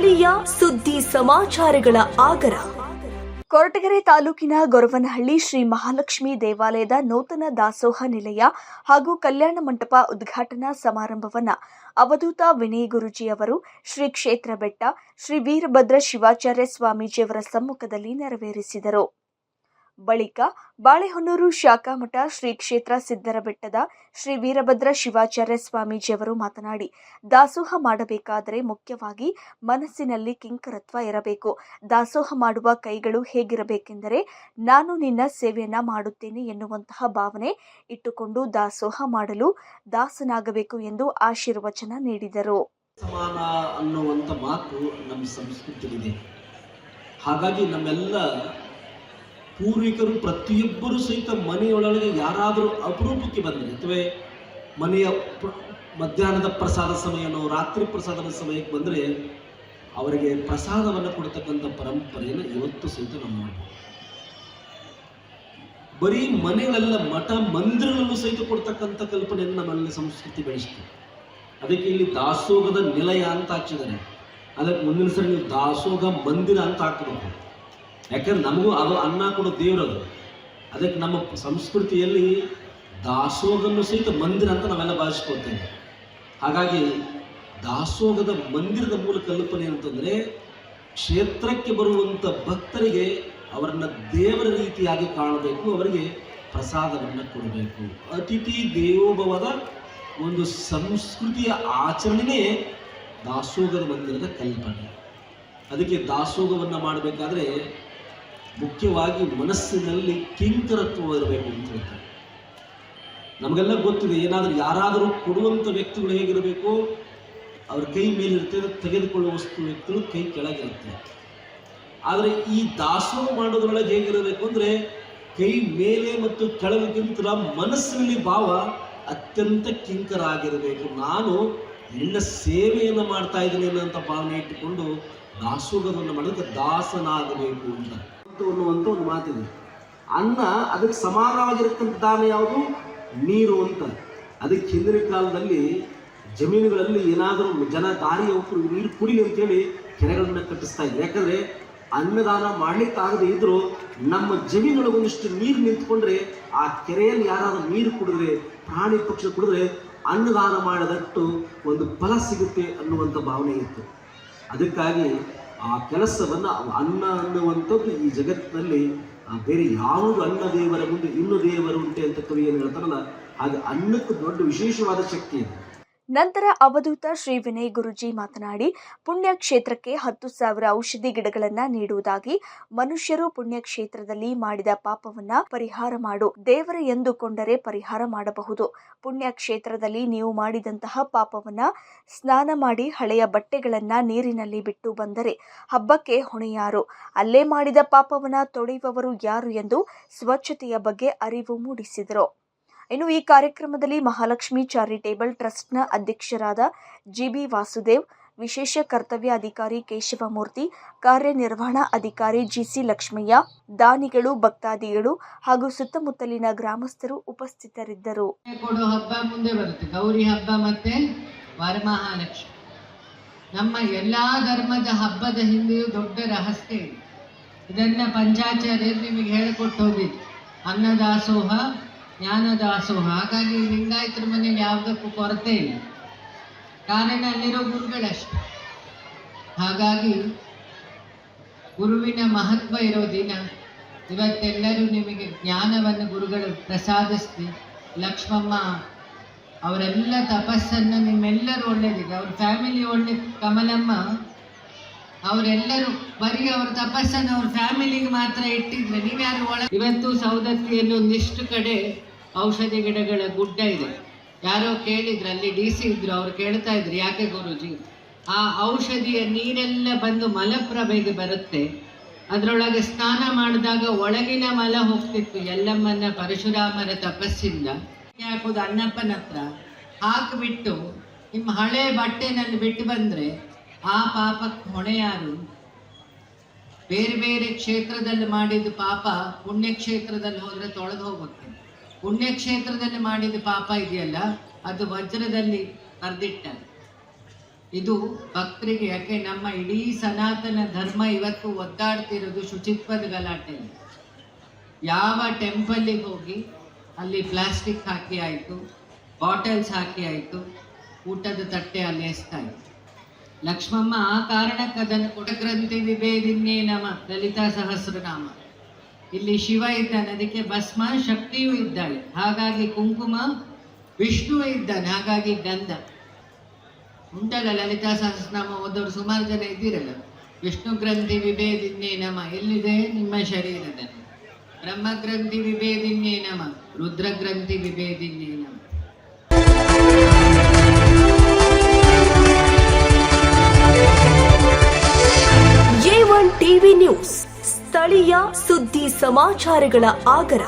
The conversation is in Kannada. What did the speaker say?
ಸ್ಥಳೀಯ ಸುದ್ದಿ ಸಮಾಚಾರಗಳ ಆಗರ. ಕೊರಟಗೆರೆ ತಾಲೂಕಿನ ಗೊರವನಹಳ್ಳಿ ಶ್ರೀ ಮಹಾಲಕ್ಷ್ಮಿ ದೇವಾಲಯದ ನೂತನ ದಾಸೋಹ ನಿಲಯ ಹಾಗೂ ಕಲ್ಯಾಣ ಮಂಟಪ ಉದ್ಘಾಟನಾ ಸಮಾರಂಭವನ್ನ ಅವಧೂತ ವಿನಯ್ ಗುರುಜಿ ಅವರು, ಶ್ರೀ ಕ್ಷೇತ್ರ ಬೆಟ್ಟ ಶ್ರೀ ವೀರಭದ್ರ ಶಿವಾಚಾರ್ಯ ಸ್ವಾಮೀಜಿಯವರ ಸಮ್ಮುಖದಲ್ಲಿ ನೆರವೇರಿಸಿದರು. ಬಳಿಕ ಬಾಳೆಹೊನ್ನೂರು ಶಾಖಾಮಠ ಶ್ರೀ ಕ್ಷೇತ್ರ ಸಿದ್ದರ ಬೆಟ್ಟದ ಶ್ರೀ ವೀರಭದ್ರ ಶಿವಾಚಾರ್ಯ ಸ್ವಾಮೀಜಿಯವರು ಮಾತನಾಡಿ, ದಾಸೋಹ ಮಾಡಬೇಕಾದರೆ ಮುಖ್ಯವಾಗಿ ಮನಸ್ಸಿನಲ್ಲಿ ಕಿಂಕರತ್ವ ಇರಬೇಕು. ದಾಸೋಹ ಮಾಡುವ ಕೈಗಳು ಹೇಗಿರಬೇಕೆಂದರೆ, ನಾನು ನಿನ್ನ ಸೇವೆಯನ್ನ ಮಾಡುತ್ತೇನೆ ಎನ್ನುವಂತಹ ಭಾವನೆ ಇಟ್ಟುಕೊಂಡು ದಾಸೋಹ ಮಾಡಲು ದಾಸನಾಗಬೇಕು ಎಂದು ಆಶೀರ್ವಚನ ನೀಡಿದರು. ಸಮಾನ ಅನ್ನುವಂಥ ಮಾತು ನಮ್ಮ ಸಂಸ್ಕೃತಿಯಲ್ಲಿದೆ. ಹಾಗಾಗಿ ನಮ್ಮೆಲ್ಲ ಪೂರ್ವಿಕರು ಪ್ರತಿಯೊಬ್ಬರೂ ಸಹಿತ ಮನೆಯೊಳಗೆ ಯಾರಾದರೂ ಅಪರೂಪಕ್ಕೆ ಬಂದರೆ, ಅಥವಾ ಮನೆಯ ಮಧ್ಯಾಹ್ನದ ಪ್ರಸಾದ ಸಮಯನೋ, ರಾತ್ರಿ ಪ್ರಸಾದದ ಸಮಯಕ್ಕೆ ಬಂದರೆ, ಅವರಿಗೆ ಪ್ರಸಾದವನ್ನು ಕೊಡ್ತಕ್ಕಂಥ ಪರಂಪರೆಯನ್ನು ಇವತ್ತು ಸಹಿತ ಮಾಡ್ಬೋದು ಬರೀ ಮನೆಗಳೆಲ್ಲ ಮಠ ಮಂದಿರಗಳನ್ನು ಸಹಿತ ಕೊಡ್ತಕ್ಕಂಥ ಕಲ್ಪನೆಯನ್ನು ನಮ್ಮಲ್ಲಿ ಸಂಸ್ಕೃತಿ ಬೆಳೆಸ್ತೀವಿ. ಅದಕ್ಕೆ ಇಲ್ಲಿ ದಾಸೋಗದ ನಿಲಯ ಅಂತ ಹಾಕಿದ್ದಾರೆ. ಅದಕ್ಕೆ ಮುಂದಿನ ಸರಿ ನೀವು ದಾಸೋಗ ಮಂದಿರ ಅಂತ ಹಾಕಬೇಕು. ಯಾಕಂದ್ರೆ ನಮಗೂ ಅದು ಅನ್ನ ಕೊಡೋ ದೇವ್ರದು ಅದಕ್ಕೆ ನಮ್ಮ ಸಂಸ್ಕೃತಿಯಲ್ಲಿ ದಾಸೋಗನ್ನು ಸಹಿತ ಮಂದಿರ ಅಂತ ನಾವೆಲ್ಲ ಭಾವಿಸ್ಕೊಳ್ತೇವೆ. ಹಾಗಾಗಿ ದಾಸೋಗದ ಮಂದಿರದ ಮೂಲ ಕಲ್ಪನೆ ಅಂತಂದರೆ ಕ್ಷೇತ್ರಕ್ಕೆ ಬರುವಂಥ ಭಕ್ತರಿಗೆ ಅವರನ್ನು ದೇವರ ರೀತಿಯಾಗಿ ಕಾಣಬೇಕು, ಅವರಿಗೆ ಪ್ರಸಾದವನ್ನು ಕೊಡಬೇಕು. ಅತಿಥಿ ದೇವೋಭವದ ಒಂದು ಸಂಸ್ಕೃತಿಯ ಆಚರಣೆಯೇ ದಾಸೋಗದ ಮಂದಿರದ ಕಲ್ಪನೆ. ಅದಕ್ಕೆ ದಾಸೋಗವನ್ನು ಮಾಡಬೇಕಾದ್ರೆ ಮುಖ್ಯವಾಗಿ ಮನಸ್ಸಿನಲ್ಲಿ ಕಿಂಕರತ್ವ ಇರಬೇಕು ಅಂತ ಹೇಳ್ತಾರೆ. ನಮಗೆಲ್ಲ ಗೊತ್ತಿದೆ, ಏನಾದರೂ ಯಾರಾದರೂ ಕೊಡುವಂಥ ವ್ಯಕ್ತಿಗಳು ಹೇಗಿರಬೇಕು? ಅವ್ರ ಕೈ ಮೇಲಿರುತ್ತೆ ತೆಗೆದುಕೊಳ್ಳುವ ವಸ್ತು ವ್ಯಕ್ತಿಗಳು ಕೈ ಕೆಳಗಿರುತ್ತೆ. ಆದರೆ ಈ ದಾಸೋಹ ಮಾಡೋದ್ರೊಳಗೆ ಹೇಗಿರಬೇಕು ಅಂದರೆ, ಕೈ ಮೇಲೆ ಮತ್ತು ಕೆಳಗಿಂತ ಮನಸ್ಸಿನಲ್ಲಿ ಭಾವ ಅತ್ಯಂತ ಕಿಂಕರ ಆಗಿರಬೇಕು. ನಾನು ನಿನ್ನ ಸೇವೆಯನ್ನು ಮಾಡ್ತಾ ಇದ್ದೀನಿ ಅನ್ನೋಂಥ ಭಾವನೆ ಇಟ್ಟುಕೊಂಡು ದಾಸೋಗವನ್ನು ಮಾಡೋದಕ್ಕೆ ದಾಸನಾಗಬೇಕು ಅಂತ. ಮತ್ತು ಅನ್ನುವಂಥ ಒಂದು ಮಾತಿದೆ. ಅನ್ನ ಅದಕ್ಕೆ ಸಮಾನವಾಗಿರತಕ್ಕಂಥ ದಾನ ಯಾವುದು? ನೀರು ಅಂತ. ಅದಕ್ಕೆ ಹಿಂದಿನ ಕಾಲದಲ್ಲಿ ಜಮೀನುಗಳಲ್ಲಿ ಏನಾದರೂ ಜನ ದಾರಿ ಒಬ್ಬರು ನೀರು ಕುಡಿಲಿ ಅಂತೇಳಿ ಕೆರೆಗಳನ್ನು ಕಟ್ಟಿಸ್ತಾ ಇದ್ರು. ಯಾಕಂದರೆ ಅನ್ನದಾನ ಮಾಡಲಿಕ್ಕಾಗದೇ ಇದ್ದರೂ ನಮ್ಮ ಜಮೀನೊಳಗೆ ಒಂದಿಷ್ಟು ನೀರು ನಿಂತ್ಕೊಂಡ್ರೆ ಆ ಕೆರೆಯಲ್ಲಿ ಯಾರಾದರೂ ನೀರು ಕುಡಿದ್ರೆ, ಪ್ರಾಣಿ ಪಕ್ಷಿ ಕುಡಿದ್ರೆ ಅನ್ನದಾನ ಮಾಡಿದಟ್ಟು ಒಂದು ಫಲ ಸಿಗುತ್ತೆ ಅನ್ನುವಂಥ ಭಾವನೆ ಇತ್ತು. ಅದಕ್ಕಾಗಿ ಆ ಕೆಲಸವನ್ನು ಅನ್ನ ಅನ್ನುವಂಥದ್ದು ಈ ಜಗತ್ತಿನಲ್ಲಿ ಬೇರೆ ಯಾವುದು ಅನ್ನ ದೇವರ ಮುಂದೆ ಇನ್ನು ದೇವರು ಉಂಟೆ ಅಂತ ಕವಿ ಏನು ಹೇಳ್ತಾರಲ್ಲ ಹಾಗೆ ಅನ್ನಕ್ಕೆ ದೊಡ್ಡ ವಿಶೇಷವಾದ ಶಕ್ತಿ ಇದೆ. ನಂತರ ಅವಧೂತ ಶ್ರೀ ವಿನಯ್ ಗುರುಜಿ ಮಾತನಾಡಿ ಪುಣ್ಯ ಕ್ಷೇತ್ರಕ್ಕೆ ಹತ್ತು ಸಾವಿರ ಔಷಧಿ ಗಿಡಗಳನ್ನು ನೀಡುವುದಾಗಿ ಮನುಷ್ಯರು ಪುಣ್ಯ ಕ್ಷೇತ್ರದಲ್ಲಿ ಮಾಡಿದ ಪಾಪವನ್ನ ಪರಿಹಾರ ಮಾಡು, ದೇವರ ಎಂದುಕೊಂಡರೆ ಪರಿಹಾರ ಮಾಡಬಹುದು. ಪುಣ್ಯ ಕ್ಷೇತ್ರದಲ್ಲಿ ನೀವು ಮಾಡಿದಂತಹ ಪಾಪವನ್ನ ಸ್ನಾನ ಮಾಡಿ ಹಳೆಯ ಬಟ್ಟೆಗಳನ್ನ ನೀರಿನಲ್ಲಿ ಬಿಟ್ಟು ಬಂದರೆ ಹಬ್ಬಕ್ಕೆ ಹೊಣೆಯಾರು. ಅಲ್ಲೇ ಮಾಡಿದ ಪಾಪವನ್ನ ತೊಳೆಯುವವರು ಯಾರು ಎಂದು ಸ್ವಚ್ಛತೆಯ ಬಗ್ಗೆ ಅರಿವು ಮೂಡಿಸಿದರು. ಇನ್ನು ಈ ಕಾರ್ಯಕ್ರಮದಲ್ಲಿ ಮಹಾಲಕ್ಷ್ಮಿ ಚಾರಿಟೇಬಲ್ ಟ್ರಸ್ಟ್ನ ಅಧ್ಯಕ್ಷರಾದ ಜಿಬಿ ವಾಸುದೇವ್, ವಿಶೇಷ ಕರ್ತವ್ಯ ಅಧಿಕಾರಿ ಕೇಶವಮೂರ್ತಿ, ಕಾರ್ಯನಿರ್ವಹಣಾ ಅಧಿಕಾರಿ ಜಿಸಿ ಲಕ್ಷ್ಮಯ್ಯ, ದಾನಿಗಳು, ಭಕ್ತಾದಿಗಳು ಹಾಗೂ ಸುತ್ತಮುತ್ತಲಿನ ಗ್ರಾಮಸ್ಥರು ಉಪಸ್ಥಿತರಿದ್ದರು. ಹಬ್ಬ ಮುಂದೆ ಬರುತ್ತೆ. ಗೌರಿ ಹಬ್ಬ ಮತ್ತೆ ವರಮಹಾಲಕ್ಷ್ಮಿ. ನಮ್ಮ ಎಲ್ಲಾ ಧರ್ಮದ ಹಬ್ಬದ ಹಿಂದೆಯೂ ದೊಡ್ಡ ರಹಸ್ಯ ಇದೆ. ಇದನ್ನ ಪಂಚಾಚಾರ್ಯರು ನಿಮಗೆ ಹೇಳಿಕೊಟ್ಟು ಹೋಗಿದ್ದು ಅನ್ನದಾಸೋಹ ಜ್ಞಾನದಾಸೋಹ ಹಾಗಾಗಿ ಲಿಂಗಾಯತರ ಮನೆಯಲ್ಲಿ ಯಾವುದಕ್ಕೂ ಕೊರತೆ ಇಲ್ಲ. ಕಾರಣ ಅಲ್ಲಿರೋ ಗುರುಗಳಷ್ಟೆ. ಹಾಗಾಗಿ ಗುರುವಿನ ಮಹತ್ವ ಇರೋ ದಿನ ಇವತ್ತೆಲ್ಲರೂ ನಿಮಗೆ ಜ್ಞಾನವನ್ನು ಗುರುಗಳು ಪ್ರಸಾದಿಸ್ತಿ ಲಕ್ಷ್ಮಮ್ಮ, ಅವರೆಲ್ಲ ತಪಸ್ಸನ್ನು ನಿಮ್ಮೆಲ್ಲರೂ ಒಳ್ಳೇದಿದೆ. ಅವ್ರ ಫ್ಯಾಮಿಲಿ ಒಳ್ಳೆ ಕಮಲಮ್ಮ, ಅವರೆಲ್ಲರೂ ಬರೀ ಅವ್ರ ತಪಸ್ಸನ್ನು ಅವ್ರ ಫ್ಯಾಮಿಲಿಗೆ ಮಾತ್ರ ಇಟ್ಟಿದ್ರೆ ನೀವ್ಯಾರು ಒಳ ಇವತ್ತು ಸೌದತ್ತಿಯಲ್ಲಿ ಒಂದಿಷ್ಟು ಕಡೆ ಔಷಧಿ ಗಿಡಗಳ ಗುಡ್ಡ ಇದೆ. ಯಾರೋ ಕೇಳಿದ್ರು ಅಲ್ಲಿ ಡಿ ಸಿ ಇದ್ರು, ಅವ್ರು ಕೇಳ್ತಾ ಇದ್ರು, ಯಾಕೆ ಗುರುಜಿ? ಆ ಔಷಧಿಯ ನೀರೆಲ್ಲ ಬಂದು ಮಲಪ್ರಭೆಗೆ ಬರುತ್ತೆ. ಅದರೊಳಗೆ ಸ್ನಾನ ಮಾಡಿದಾಗ ಒಳಗಿನ ಮಲ ಹೋಗ್ತಿತ್ತು. ಎಲ್ಲಮ್ಮನ ಪರಶುರಾಮರ ತಪಸ್ಸಿಂದ. ಹಾಕೋದು ಅಣ್ಣಪ್ಪನ ಹತ್ರ. ಹಾಕಿಬಿಟ್ಟು ನಿಮ್ಮ ಹಳೆ ಬಟ್ಟೆನಲ್ಲಿ ಬಿಟ್ಟು ಬಂದರೆ ಆ ಪಾಪಕ್ಕೆ ಹೊಣೆ ಯಾರು? ಬೇರೆ ಬೇರೆ ಕ್ಷೇತ್ರದಲ್ಲಿ ಮಾಡಿದ ಪಾಪ ಪುಣ್ಯಕ್ಷೇತ್ರದಲ್ಲಿ ಹೋದರೆ ತೊಳೆದು ಹೋಗುತ್ತೆ ಪುಣ್ಯ ಕ್ಷೇತ್ರದಲ್ಲಿ ಮಾಡಿದ ಪಾಪ ಇದೆಯಲ್ಲ, ಅದು ವಜ್ರದಲ್ಲಿ ಬರೆದಿಟ್ಟ ಇದು ಭಕ್ತರಿಗೆ, ಯಾಕೆ ನಮ್ಮ ಇಡೀ ಸನಾತನ ಧರ್ಮ ಇವತ್ತು ಒದ್ದಾಡ್ತಿರೋದು ಶುಚಿತ್ವದ ಗಲಾಟೆಯಲ್ಲಿ. ಯಾವ ಟೆಂಪಲ್ಲಿಗೆ ಹೋಗಿ ಅಲ್ಲಿ ಪ್ಲಾಸ್ಟಿಕ್ ಹಾಕಿ ಆಯಿತು, ಬಾಟಲ್ಸ್ ಹಾಕಿ ಆಯಿತು, ಊಟದ ತಟ್ಟೆ ಅಲ್ಲಿ ಇತ್ತು. ಲಕ್ಷ್ಮಮ್ಮ ಆ ಕಾರಣಕ್ಕೆ ಅದನ್ನು ಕೊಡಗ್ರಂಥಿ ವಿಭೇದಿನ್ನೇ ನಮ, ಲಲಿತಾ ಸಹಸ್ರನಾಮ. ಇಲ್ಲಿ ಶಿವ ಇದ್ದಾನೆ, ಅದಕ್ಕೆ ಭಸ್ಮ, ಶಕ್ತಿಯೂ ಇದ್ದಾಳೆ. ಹಾಗಾಗಿ ಕುಂಕುಮ ವಿಷ್ಣು ಇದ್ದಾನೆ, ಹಾಗಾಗಿ ಗಂಧ. ಉಂಟಲ್ಲ ಲಲಿತಾ ಸಹಸ್ರನಾಮ ಓದೋರು ಸುಮಾರು ಜನ ಇದ್ದೀರಲ್ಲ, ವಿಷ್ಣು ಗ್ರಂಥಿ ವಿಭೇದಿನ್ನೇ ನಮ, ಎಲ್ಲಿದೆ? ನಿಮ್ಮ ಶರೀರದಲ್ಲಿ. ಬ್ರಹ್ಮ ಗ್ರಂಥಿ ವಿಭೇದಿನ್ಯೇ ನಮ, ರುದ್ರ ಗ್ರಂಥಿ ಸುದ್ದಿ ಸಮಾಚಾರಗಳ ಆಗರ.